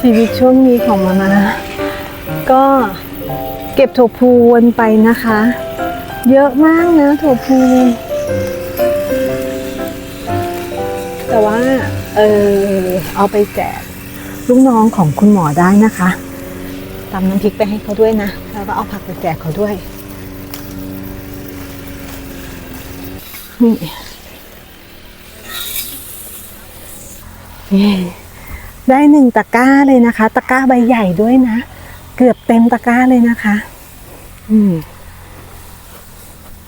ชีวิตช่วงนี้ของมานาก็เก็บถั่วพูวนไปนะคะ เยอะมากนะถั่วพู แต่ว่า เออเอาไปแจกลูกน้องของคุณหมอได้นะคะตำน้ำพริกไปให้เขาด้วยนะ แล้วก็เอาผักไปแจกเขาด้วย นี่ได้หนึ่งตะกร้าเลยนะคะ ตะกร้าใบใหญ่ด้วยนะ เกือบเต็มตะกร้าเลยนะคะ อืม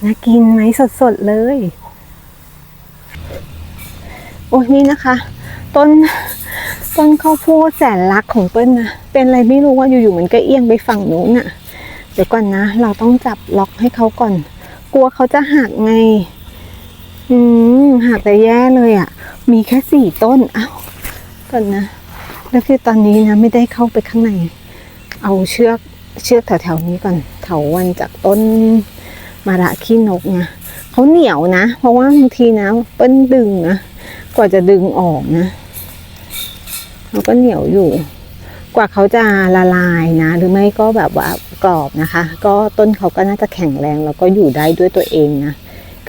น่ากินไหมสดๆเลย โอ้ยนี่นะคะ ต้นต้นข้าวโพดแสนรักของเปิ้ลนะ เป็นอะไรไม่รู้ว่าอยู่ๆมันก็เอียงไปฝั่งนู้นน่ะ เดี๋ยวก่อนนะ เราต้องจับล็อกให้เขาก่อน กลัวเขาจะหักไง อืมหักแต่แย่เลยอะ่ะ มีแค่สี่ต้น เอ้าก่อนนะ แล้วคือตอนนี้นะไม่ได้เข้าไปข้างใน เอาเชือกเชือกแถวๆนี้ก่อนเถาวันจากต้นมาระขี้นกไงเขาเหนียวนะ เพราะว่าบางทีนะเปิ้ลดึงนะ กว่าจะดึงออกนะเขาก็เหนียวอยู่ กว่าเขาจะละลายนะ หรือไม่ก็แบบว่ากรอบนะคะ ก็ต้นเขาก็น่าจะแข็งแรงแล้วก็อยู่ได้ด้วยตัวเองนะ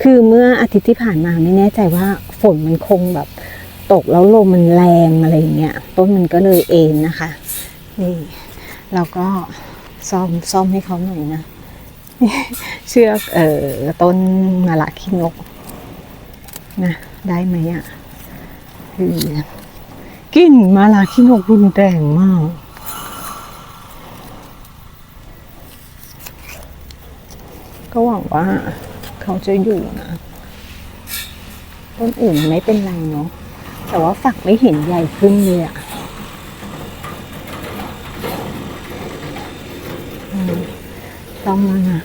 คือเมื่ออาทิตย์ที่ผ่านมาไม่แน่ใจว่าฝนมันคงแบบตกแล้วลมมันแรงอะไรอย่างเงี้ยต้นมันก็เลยเอ็นนะคะนี่เราก็ซ่อมซ่อมให้เขาหน่อยนะเชือกเอ่อต้นมะละขี้นกนะได้ไหมอะคือกลิ่นมาลาขี้นกรุนแรงมากก็หวังว่า เขาจะอยู่นะต้นอื่นไม่เป็นไรเนาะแต่ว่าฝักไม่เห็นใหญ่ขึ้นเลยอะต้องแล้วนะ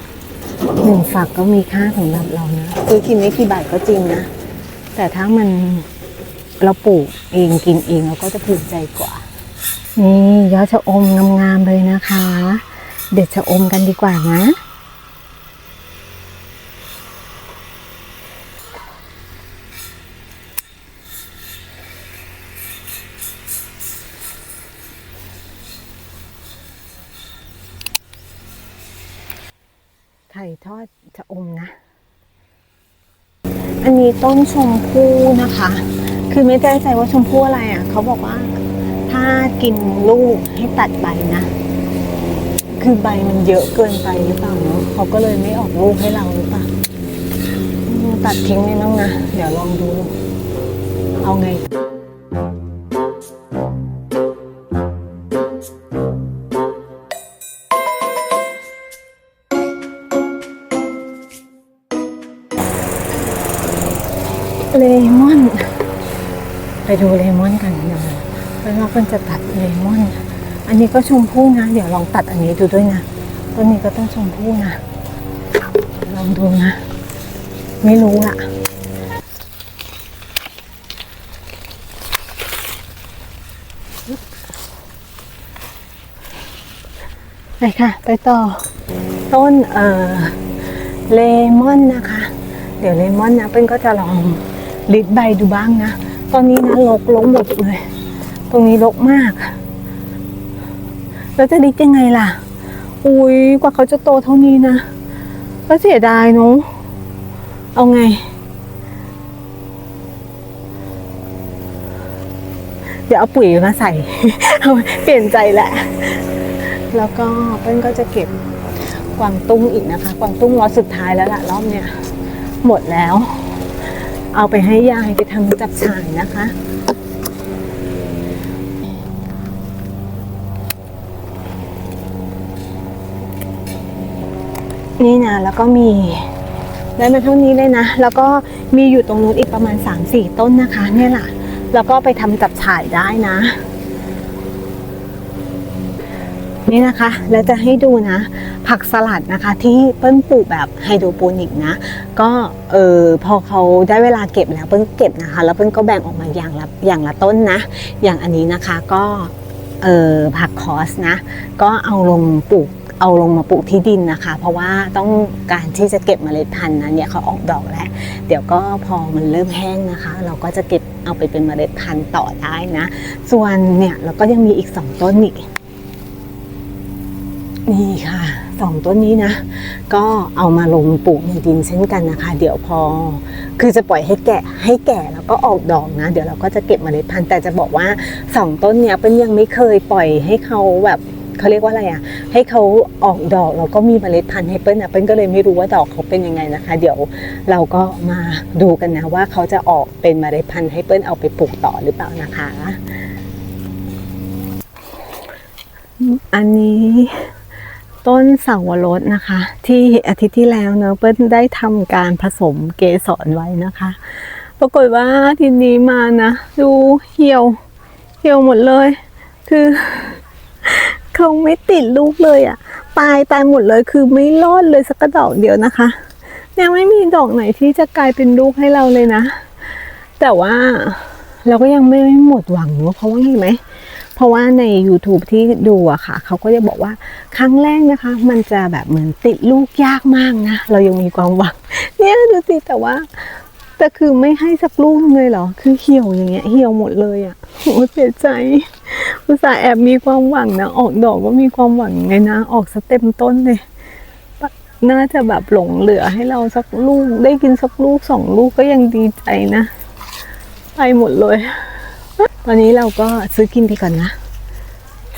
หนึ่งฝักก็มีค่าสำหรับเรานะซื้อกินไม่กี่บาทก็จริงนะ แต่ถ้ามันเราปลูกเองกินเองเราก็จะภูมิใจกว่า นี่ยอดชะอมงามๆเลยนะคะ เด็ดชะอมกันดีกว่านะ ไข่ทอดชะอมนะ อันนี้ ต้นชมพู่นะคะ คือไม่แน่ใจว่าชมพู่อะไรอะ เขาบอกว่าถ้ากินลูกให้ตัดใบนะ คือใบมันเยอะเกินไปหรือเปล่าเนาะเขาก็เลยไม่ออกลูกให้เราหรือเปล่าตัดทิ้งเลยน้องนะ เดี๋ยวลองดู เอาไง เลมอน ไปดูเลมอนกันเดี๋ยวแล้วเราก็จะตัดเลมอน อันนี้ก็ชมพู่นะ เดี๋ยวลองตัดอันนี้ดูด้วยนะ ต้นนี้ก็ต้องชมพู่นะ ลองดูนะ ไม่รู้อะไปค่ะ ไปต่อ ต้นเอ่อเลมอนนะคะ เดี๋ยวเลมอนนะเป็นก็จะลอง ลิดใบดูบ้างนะ ตอนนี้นะลกลกหมดเลย ตรงนี้ลกมาก แล้วจะลิดยังไงล่ะ อุ้ยกว่าเขาจะโตเท่านี้นะก็เสียดายเนาะเอาไง เดี๋ยวเอาปุ๋ยมาใส่ เปลี่ยนใจแหละ แล้วก็เปิ้ลก็จะเก็บกวางตุ้งอีกนะคะ กวางตุ้งล็อตสุดท้ายแล้วล่ะรอบเนี้ยหมดแล้ว เอาไปให้ยายไปทำจับฉ่ายนะคะ นี่นะแล้วก็มีได้มาเท่านี้เลยนะ แล้วก็มีอยู่ตรงนู้นอีกประมาณ 3-4 ต้นนะคะ เนี่ยแหละแล้วก็ไปทำจับฉ่ายได้นะ นี่นะคะ แล้วจะให้ดูนะ ผักสลัดนะคะ ที่เปิ้ลปลูกแบบไฮโดรโปนิกนะ ก็เออพอเขาได้เวลาเก็บแล้วเปิ้ลเก็บนะคะ แล้วเปิ้ลก็แบ่งออกมาอย่างละอย่างละต้นนะ อย่างอันนี้นะคะก็เออผักคอสนะ ก็เอาลงปลูกเอาลงมาปลูกที่ดินนะคะ เพราะว่าต้องการที่จะเก็บเมล็ดพันธุ์นั้นเนี่ยเขาออกดอกแล้ว เดี๋ยวก็พอมันเริ่มแห้งนะคะ เราก็จะเก็บเอาไปเป็นเมล็ดพันธุ์ต่อได้นะ ส่วนเนี่ยเราก็ยังมีอีกสองต้นอีก นี่ค่ะสองต้นนี้นะ ก็เอามาลงปลูกในดินเช่นกันนะคะ เดี๋ยวพอ คือจะปล่อยให้แกะให้แก่แล้วก็ออกดอกนะ เดี๋ยวเราก็จะเก็บเมล็ดพันธุ์แต่จะบอกว่าสองต้นเนี้ยเป็นยังไม่เคยปล่อยให้เขาแบบเขาเรียกว่าอะไรอะ ให้เขาออกดอกแล้วก็มีเมล็ดพันธุ์ให้เปิ้ลนะเปิ้ลก็เลยไม่รู้ว่าดอกเขาเป็นยังไงนะคะ เดี๋ยวเราก็มาดูกันนะว่าเขาจะออกเป็นเมล็ดพันธุ์ให้เปิ้ลเอาไปปลูกต่อหรือเปล่านะคะ อันนี้ ต้นเสาวรสนะคะ ที่อาทิตย์ที่แล้วเนอะเปิ้ลได้ทำการผสมเกสรไว้นะคะ ปรากฏว่าทีนี้มานะ ดูเหี่ยวเหี่ยวหมดเลย คือเขาไม่ติดลูกเลยอะ่ะ ตายตายหมดเลยคือไม่รอดเลยสักดอกเดียวนะคะยังไม่มีดอกไหนที่จะกลายเป็นลูกให้เราเลยนะ แต่ว่าเราก็ยังไม่หมดหวังเนอะเพราะว่าไงไหม เพราะว่าใน YouTube ที่ดูอะค่ะ เขาก็จะบอกว่าครั้งแรกนะคะ มันจะแบบเหมือนติดลูกยากมากนะ เรายังมีความหวัง เนี่ยดูสิแต่ว่าแต่คือไม่ให้สักลูกเลยเหรอ คือเหี่ยวอย่างเงี้ยเหี่ยวหมดเลยอะโอ้เสียใจ อุตส่าห์แอบมีความหวังนะ ออกดอกก็มีความหวังไงนะ ออกสเต็มต้นเลย น่าจะแบบหลงเหลือให้เราสักลูก ได้กินสักลูกสองลูกก็ยังดีใจนะ ไปหมดเลย ตอนนี้เราก็ซื้อกินไปก่อนนะ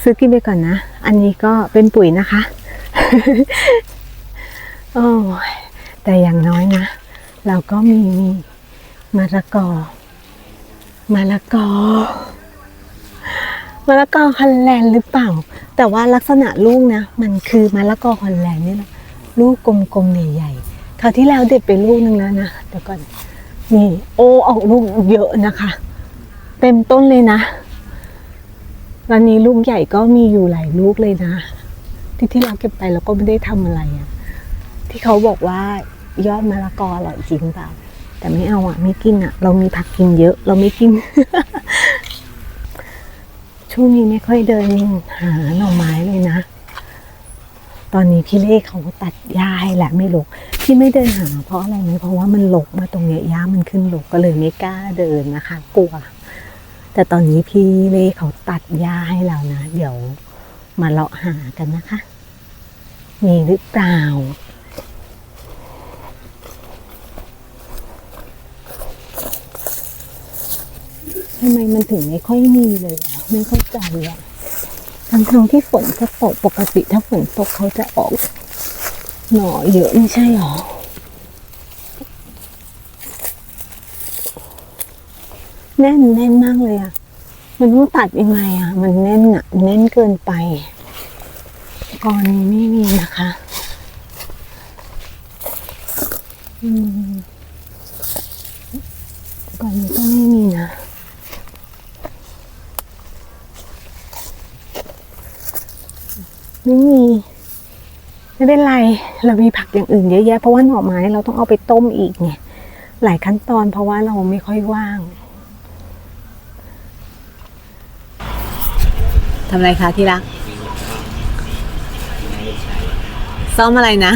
ซื้อกินไปก่อนนะ อันนี้ก็เป็นปุ๋ยนะคะ โอ้แต่อย่างน้อยนะ เราก็มีมะละกอมะละกอมะละกอฮอลแลนด์หรือเปล่า แต่ว่าลักษณะลูกนะ มันคือมะละกอฮอลแลนด์นี่แหละลูกกลมๆใหญ่ๆคราวที่แล้วเด็ดไปลูกนึงแล้วนะเดี๋ยวก่อนนี่โอ้ออกลูกเยอะนะคะ ต็มต้นเลยนะตอนนี้ลูกใหญ่ก็มีอยู่หลายลูกเลยนะ ที่ที่เราเก็บไปเราก็ไม่ได้ทำอะไรอะที่เขาบอกว่ายอดมะละกออร่อยจริงเปล่า แต่ไม่เอาอะไม่กินอะเรามีผักกินเยอะ เราไม่กิน ช่วงนี้ไม่ค่อยเดินหาหน่อไม้เลยนะ ตอนนี้พี่เล่เขาตัดหญ้าให้แหละไม่ลกที่ไม่เดินหาเพราะอะไรไหมเพราะว่ามันลกมาตรงเนี้ยหญ้ามันขึ้นลกก็เลยไม่กล้าเดินนะคะ กลัว แต่ตอนนี้พี่เล่เขาตัดหญ้าให้เรานะ เดี๋ยวมาเลาะหากันนะคะ มีหรือเปล่า ทำไมมันถึงไม่ค่อยมีเลยอะไม่เข้าใจอะทั้งทั้งที่ฝนจะตกปกติถ้าฝนตกเขาจะออกหน่อเยอะไม่ใช่หรอ แน่นแน่นมากเลยอะมันต้องตัดยังไงอะมันแน่นอะแน่นเกินไปก่อนนี้ไม่มีนะคะ อืมก่อนนี้ก็ไม่มีนะไม่มีไม่เป็นไรเรามีผักอย่างอื่นเยอะแยะเพราะว่าหน่อไม้เราต้องเอาไปต้มอีกไงหลายขั้นตอนเพราะว่าเราไม่ค่อยว่างำอะไรคะที่รัก ซ่อมอะไรนะ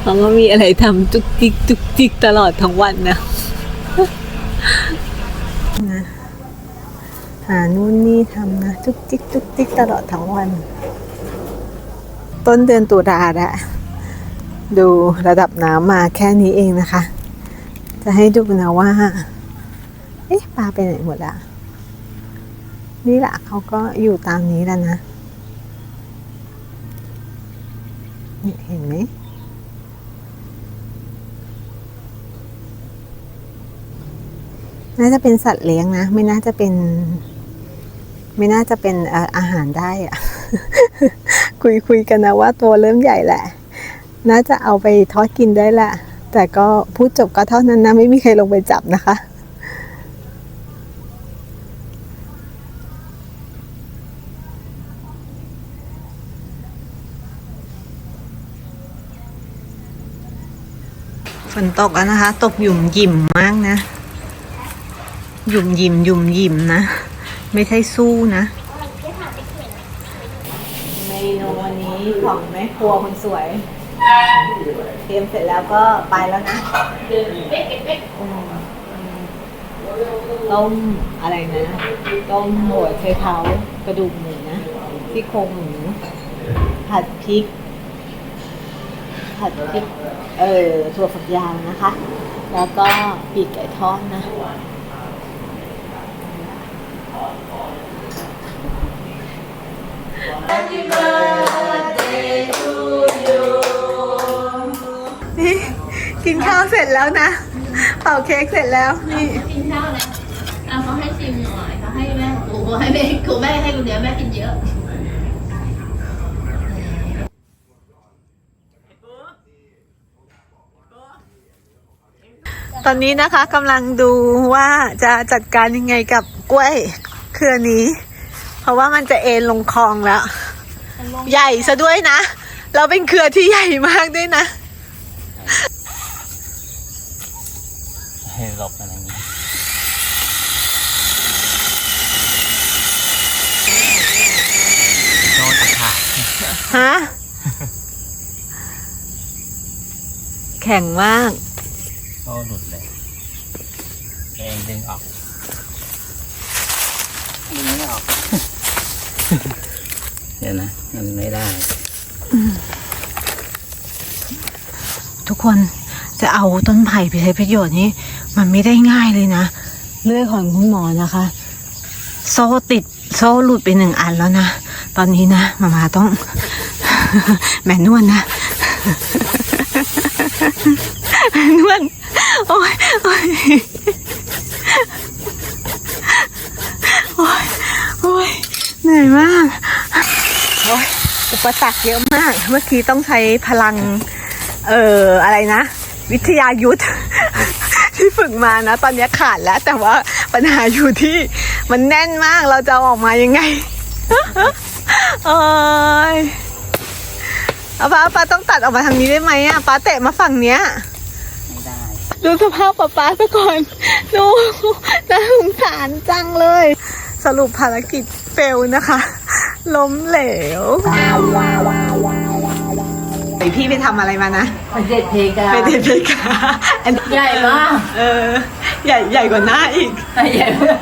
เขาก็มีอะไรทำจุกจิกจุกจิกตลอดทั้งวันนะนะหานู่นนี่ทำนะจุกจิกจุกจิกตลอดทั้งวัน ต้นเดือนตุลาแล้วดูระดับน้ำมาแค่นี้เองนะคะ จะให้ดูนะว่า เอ๊ะปลาไปไหนหมดอะนี่แหละเขาก็อยู่ตามนี้แล้วนะนี่เห็นไหมน่าจะเป็นสัตว์เลี้ยงนะ ไม่น่าจะเป็น ไม่น่าจะเป็นเอ่ออาหารได้อะคุยคุยกันนะว่าตัวเริ่มใหญ่แหละ น่าจะเอาไปทอดกินได้แหละ แต่ก็พูดจบก็เท่านั้นนะ ไม่มีใครลงไปจับนะคะ ฝนตกแล้วนะคะ ตกหยุ่มหยิ่มมากนะ หยุ่มหยิมหยุ่มหยิมนะ ไม่ใช่สู้นะเมนูวันนี้ของแม่ครัวคนสวย เตรียมเสร็จแล้วก็ไปแล้วนะอืมต้มอะไรนะต้มหัวไชเท้ากระดูกหมูนะที่โครงหมูผัดพริก ผัดพริก เออถั่วฝักยาวนะคะ แล้วก็ปีกไก่ทอดนะนี่ แล้วนะเป่าเค้กเสร็จแล้วนี่กินข้าวแล้วเอาเขาให้ชิมหน่อยเขาให้แม่กูให้แม่กูแม่ให้กูเดียวแม่กินเยอะตอนนี้นะคะกำลังดูว่าจะจัดการยังไงกับกล้วยเครือนี้ เพราะว่ามันจะเอ็นลงคลองแล้ว ใหญ่ซะด้วยนะ เราเป็นเครือที่ใหญ่มากด้วยนะ ให้หลบอะไรอย่างนี้โดนตะขาบฮะ แข็งมาก โซ่หลุดเลยเองดึงออกดึงไม่ออก เดี๋ยวนะ มันไม่ได้ ทุกคนจะเอาต้นไผ่ไปใช้ประโยชน์นี้ มันไม่ได้ง่ายเลยนะเรื่องของคุณหมอนะคะ โซ่ติดโซ่หลุดไปหนึ่งอันแล้วนะ ตอนนี้นะมามาต้อง แม่นวลนะ แม่นวลโอ้ยโอ้ยโอ้ยโอ้ยเหนื่อยมากโอ้ยอุปสรรคเยอะมาก เมื่อกี้ต้องใช้พลัง เอ่ออะไรนะ วิทยายุทธ ที่ฝึกมานะ ตอนนี้ขาดแล้ว แต่ว่าปัญหาอยู่ที่มันแน่นมากเราจะเอาออกมายังไงเอยเอาป้าป้าต้องตัดออกมาทางนี้ได้ไหมอะป้าเตะมาฝั่งเนี้ยไม่ได้ดูสภาพป้าป้าซะก่อนดูน่าสงสารจังเลย สรุปภารกิจเฟลนะคะ ล้มเหลวไอพี่ไปทำอะไรมานะเด็ดเพกาไปเด็ดเพกาอันนี้ ใหญ่มาก เออ ใหญ่ใหญ่กว่าหน้าอีก ใหญ่มาก